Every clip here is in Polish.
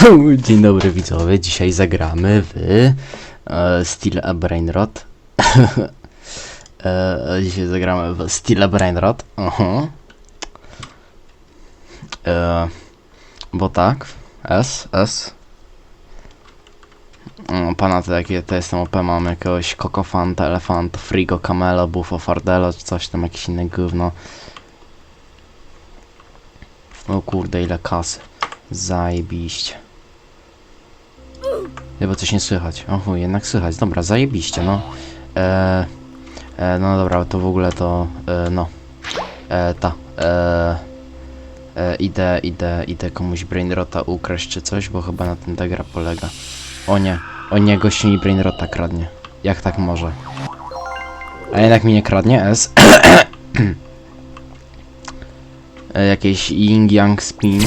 Dzień dobry widzowie, dzisiaj zagramy w e, Steel a e, dzisiaj zagramy w Steel a Brainrot. Aha. E, bo tak, S, S. Pana to jakie to jestem OP, mam jakiegoś kokofanta, elefanta, frigo, camelo, buffo, fardelo, czy coś tam, jakieś inne gówno. O kurde, ile kasy. Zajebiście. Chyba coś nie słychać. O jednak słychać. Dobra, zajebiście, no. E, e, no dobra, to w ogóle to, e, no. E, ta, e, e, idę, idę, idę komuś brainrota ukraść czy coś, bo chyba na tym ta gra polega. O nie, o nie, gościu mi brainrota kradnie. Jak tak może? A jednak mi nie kradnie, S. e, jakieś Ying Yang Spin.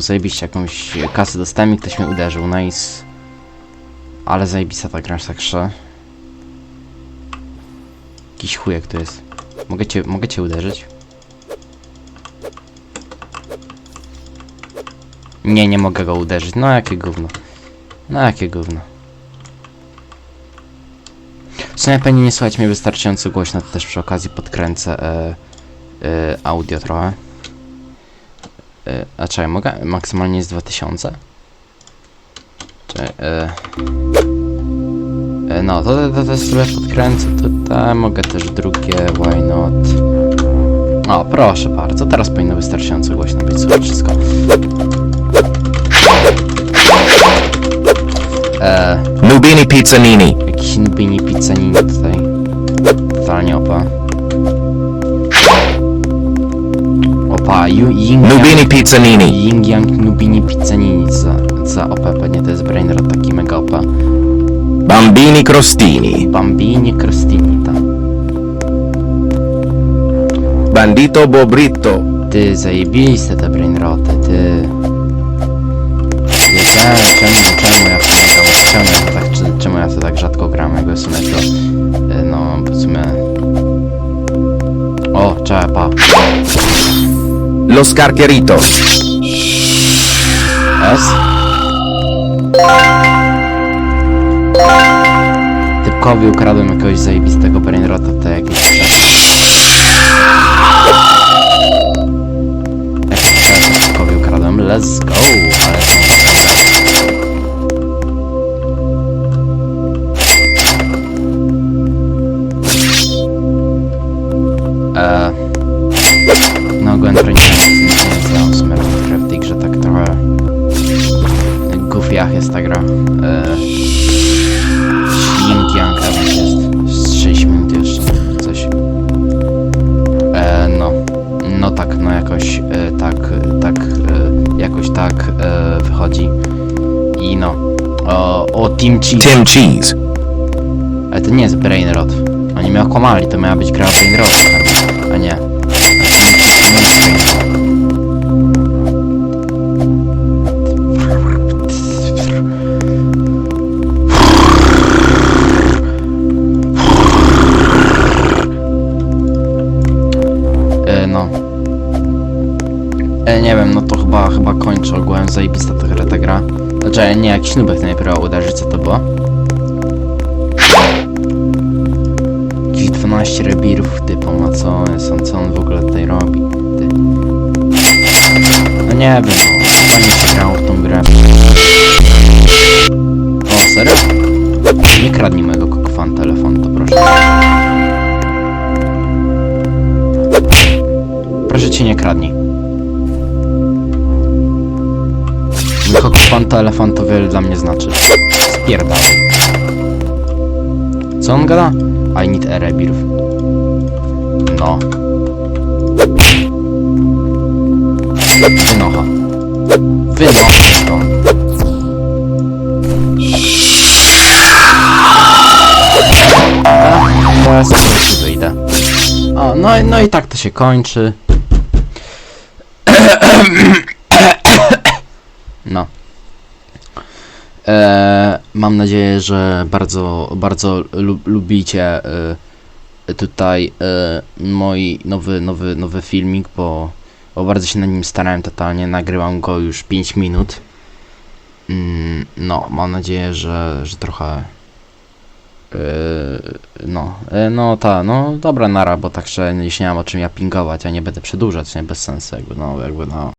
O, zajebiście, jakąś kasę dostałem i ktoś mnie uderzył, nice. Ale zajebista ta gra, także. Jakiś chujek tu jest. Mogę cię, mogę cię uderzyć? Nie, nie mogę go uderzyć. No jakie gówno. No jakie gówno. W sumie pewnie nie słuchać mnie wystarczająco głośno, to też przy okazji podkręcę e, e, audio trochę. E, a czekaj, mogę? Maksymalnie jest 2000? Czekaj, e, e, no, to, to, to sobie podkręcę tutaj, mogę też drugie, why not? O, proszę bardzo, teraz powinno wystarczająco głośno być, słychać wszystko. E, Nubini Pizzanini. jakiś nubini pizzanini tutaj. Totalnie opa. Yu- Ying Nubini Pizzanini. Ying Yang Nubini Pizzanini za, za OP, pewnie to jest Brainrot taki mega OP. Bambini Crostini. Bambini Crostini tam. Bandito Bobritto. Ty zajebiste te Brainroty, ty. Wiedziałem czemu, czemu ja to nie gram, czemu ja tak, czy- czemu ja to tak rzadko gram, jakby w sumie to, y, no, w sumie... O, trzeba, pa. Lo Scarcherito. S. Typkowi ukradłem jakiegoś zajebistego brainrota, to jakieś przeszło typkowi ukradłem, let's go, nie, nie, nie znam w tej grze tak trochę Goofiach jest ta gra. Eee, Ying Yang jest. Z 6 minut jeszcze. Coś. Eee, no. No tak, no jakoś e, tak, e, tak, e, jakoś tak e, wychodzi. I no. O, o Team Cheese. Tim Cheese. Ale to nie jest Brainrot. Oni mnie okłamali, to miała być gra Brainrot, Nie wiem, no to chyba, chyba kończę ogółem zajebista ta gra, ta gra. Znaczy, nie, jakiś nubek najpierw uderzy, co to było? Jakieś 12 rebirów typu, a co jest on, co on w ogóle tutaj robi? Ty. No nie wiem, no, fajnie się grało w tą grę. O, serio? Nie kradnij mojego kokofan telefon, to proszę. Proszę cię nie kradnij. Mój kokofan telefon to wiele dla mnie znaczy. Spierdalaj. Co on gada? I need a rebirth. No. Wynocha. Wynocha stąd. A, Teraz tu wyjdę. O, no, no i tak to się kończy. No. E, mam nadzieję, że bardzo, bardzo lu lubicie e, tutaj e, mój nowy, nowy, nowy filmik, bo bo bardzo się nad nim starałem totalnie, nagrywam go już 5 minut. Mm, no, mam nadzieję, że, że trochę... Yy, no, yy, no ta, no dobra nara, bo tak szczerze, jeśli nie mam o czym ja pingować, ja nie będę przedłużać, nie, bez sensu, jakby, no, jakby, no.